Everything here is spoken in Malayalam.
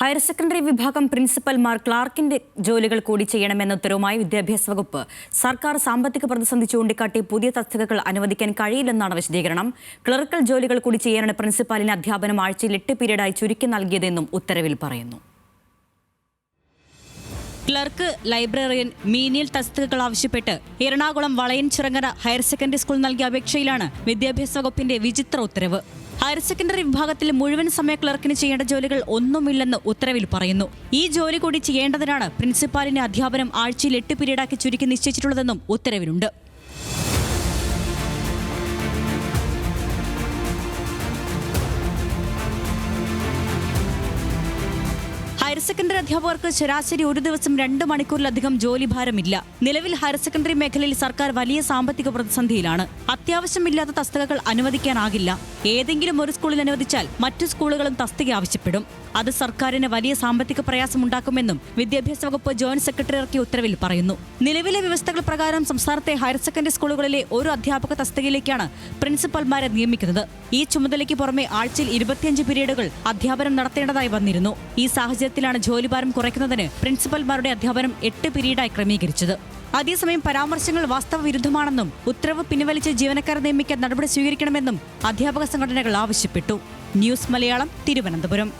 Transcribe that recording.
ഹയർ സെക്കൻഡറി വിഭാഗം പ്രിൻസിപ്പൽമാർ ക്ലാർക്കിന്റെ ജോലികൾ കൂടി ചെയ്യണമെന്ന ഉത്തരവുമായി വിദ്യാഭ്യാസ വകുപ്പ് സർക്കാർ സാമ്പത്തിക പ്രതിസന്ധി ചൂണ്ടിക്കാട്ടി പുതിയ തസ്തികകൾ അനുവദിക്കാൻ കഴിയില്ലെന്നാണ് വിശദീകരണം. ക്ലറിക്കൽ ജോലികൾ കൂടി ചെയ്യാനാണ് പ്രിൻസിപ്പാലിന് അധ്യാപനം ആഴ്ചയിൽ എട്ട് പീരീഡായി ചുരുക്കി നൽകിയതെന്നും ഉത്തരവിൽ പറയുന്നു. ക്ലർക്ക് ലൈബ്രറിയൻ മീനിയൽ തസ്തികകൾ ആവശ്യപ്പെട്ട് Ernakulam Valayanchirangara higher secondary school നൽകിയ അപേക്ഷയിലാണ് വിദ്യാഭ്യാസ വകുപ്പിന്റെ വിചിത്ര ഉത്തരവ്. ഹയർ സെക്കൻഡറി വിഭാഗത്തിൽ മുഴുവൻ സമയ ക്ലർക്കിന് ചെയ്യേണ്ട ജോലികൾ ഒന്നുമില്ലെന്ന് ഉത്തരവിൽ പറയുന്നു. ഈ ജോലി കൂടി ചെയ്യേണ്ടതിനാണ് പ്രിൻസിപ്പാലിന്റെ അധ്യാപനം ആഴ്ചയിൽ എട്ട് പീരീഡാക്കി ചുരുക്കി നിശ്ചയിച്ചിട്ടുള്ളതെന്നും ഉത്തരവിലുണ്ട്. സെക്കൻഡറി അധ്യാപകർക്ക് ശരാശരി ഒരു ദിവസം രണ്ട് മണിക്കൂറിലധികം ജോലിഭാരമില്ല. നിലവിൽ ഹയർ സെക്കൻഡറി മേഖലയിൽ സർക്കാർ വലിയ സാമ്പത്തിക പ്രതിസന്ധിയിലാണ്. അത്യാവശ്യമില്ലാത്ത തസ്തികകൾ അനുവദിക്കാനാകില്ല. ഏതെങ്കിലും ഒരു സ്കൂളിൽ അനുവദിച്ചാൽ മറ്റു സ്കൂളുകളും തസ്തിക ആവശ്യപ്പെടും. അത് സർക്കാരിന് വലിയ സാമ്പത്തിക പ്രയാസമുണ്ടാക്കുമെന്നും വിദ്യാഭ്യാസ വകുപ്പ് ജോയിന്റ് സെക്രട്ടറി ഇറക്കിയ ഉത്തരവിൽ പറയുന്നു. നിലവിലെ വ്യവസ്ഥകൾ പ്രകാരം സംസ്ഥാനത്തെ ഹയർ സെക്കൻഡറി സ്കൂളുകളിലെ ഒരു അധ്യാപക തസ്തികയിലേക്കാണ് പ്രിൻസിപ്പൽമാരെ നിയമിക്കുന്നത്. ഈ ചുമതലയ്ക്ക് പുറമെ ആഴ്ചയിൽ ഇരുപത്തിയഞ്ച് പീരീഡുകൾ അധ്യാപനം നടത്തേണ്ടതായി വന്നിരുന്നു. ഈ സാഹചര്യത്തിലാണ് ജോലിഭാരം കുറയ്ക്കുന്നതിന് പ്രിൻസിപ്പൽമാരുടെ അധ്യാപനം എട്ട് പിരീഡായി ക്രമീകരിച്ചത്. അതേസമയം പരാമർശങ്ങൾ വാസ്തവ വിരുദ്ധമാണെന്നും ഉത്തരവ് പിൻവലിച്ച് ജീവനക്കാരെ നിയമിക്കാൻ നടപടി സ്വീകരിക്കണമെന്നും അധ്യാപക സംഘടനകൾ ആവശ്യപ്പെട്ടു. ന്യൂസ് മലയാളം തിരുവനന്തപുരം.